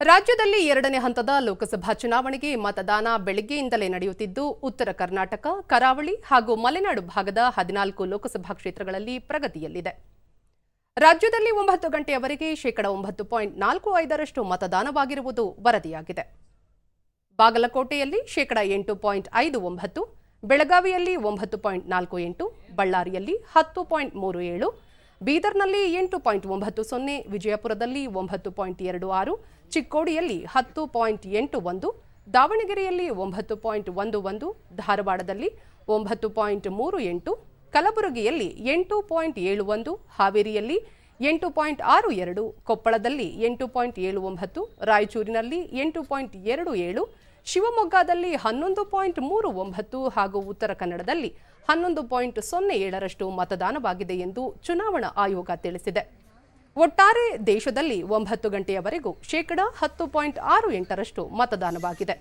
ರಾಜ್ಯದಲ್ಲಿ ಎರಡನೇ ಹಂತದ ಲೋಕಸಭಾ ಚುನಾವಣೆಗೆ ಮತದಾನ ಬೆಳಗ್ಗೆಯಿಂದಲೇ ನಡೆಯುತ್ತಿದ್ದು, ಉತ್ತರ ಕರ್ನಾಟಕ, ಕರಾವಳಿ ಹಾಗೂ ಮಲೆನಾಡು ಭಾಗದ ಹದಿನಾಲ್ಕು ಲೋಕಸಭಾ ಕ್ಷೇತ್ರಗಳಲ್ಲಿ ಪ್ರಗತಿಯಲ್ಲಿದೆ. ರಾಜ್ಯದಲ್ಲಿ ಒಂಬತ್ತು ಗಂಟೆಯವರೆಗೆ ಶೇಕಡ ಒಂಬತ್ತು ಪಾಯಿಂಟ್ ನಾಲ್ಕು ಐದರಷ್ಟು ಮತದಾನವಾಗಿರುವುದು ವರದಿಯಾಗಿದೆ. ಬಾಗಲಕೋಟೆಯಲ್ಲಿ ಶೇಕಡ ಎಂಟು ಪಾಯಿಂಟ್ ಐದು ಒಂಬತ್ತು, ಬೆಳಗಾವಿಯಲ್ಲಿ ಒಂಬತ್ತು ಪಾಯಿಂಟ್ ನಾಲ್ಕು ಎಂಟು, ಬಳ್ಳಾರಿಯಲ್ಲಿ ಹತ್ತು ಪಾಯಿಂಟ್ ಮೂರು ಏಳು ಬೀದರ್ನಲ್ಲಿ ಎಂಟು ಪಾಯಿಂಟ್ ಒಂಬತ್ತು ಸೊನ್ನೆ, ವಿಜಯಪುರದಲ್ಲಿ ಒಂಬತ್ತು ಪಾಯಿಂಟ್ ಎರಡು ಆರು, ಚಿಕ್ಕೋಡಿಯಲ್ಲಿ ಹತ್ತು ಪಾಯಿಂಟ್ ಎಂಟು ಒಂದು, ದಾವಣಗೆರೆಯಲ್ಲಿ ಒಂಬತ್ತು ಪಾಯಿಂಟ್ ಒಂದು ಒಂದು, ಧಾರವಾಡದಲ್ಲಿ ಒಂಬತ್ತು ಪಾಯಿಂಟ್ ಮೂರು ಎಂಟು, ಕಲಬುರಗಿಯಲ್ಲಿ ಎಂಟು ಪಾಯಿಂಟ್ ಏಳು ಒಂದು, ಹಾವೇರಿಯಲ್ಲಿ ಎಂಟು ಪಾಯಿಂಟ್ ಆರು ಎರಡು, ಕೊಪ್ಪಳದಲ್ಲಿ ಎಂಟು ಪಾಯಿಂಟ್ ಏಳು ಒಂಬತ್ತು, ರಾಯಚೂರಿನಲ್ಲಿ ಎಂಟು ಪಾಯಿಂಟ್ ಎರಡು ಏಳು ಶಿವಮೊಗ್ಗದಲ್ಲಿ ಹನ್ನೊಂದು ಪಾಯಿಂಟ್ ಮೂರು ಒಂಬತ್ತು ಹಾಗೂ ಉತ್ತರ ಕನ್ನಡದಲ್ಲಿ ಹನ್ನೊಂದು ಪಾಯಿಂಟ್ ಸೊನ್ನೆ ಏಳರಷ್ಟು ಮತದಾನವಾಗಿದೆ ಎಂದು ಚುನಾವಣಾ ಆಯೋಗ ತಿಳಿಸಿದೆ. ಒಟ್ಟಾರೆ ದೇಶದಲ್ಲಿ ಒಂಬತ್ತು ಗಂಟೆಯವರೆಗೂ ಶೇಕಡ ಹತ್ತು ಪಾಯಿಂಟ್ ಆರು ಎಂಟರಷ್ಟು ಮತದಾನವಾಗಿದೆ.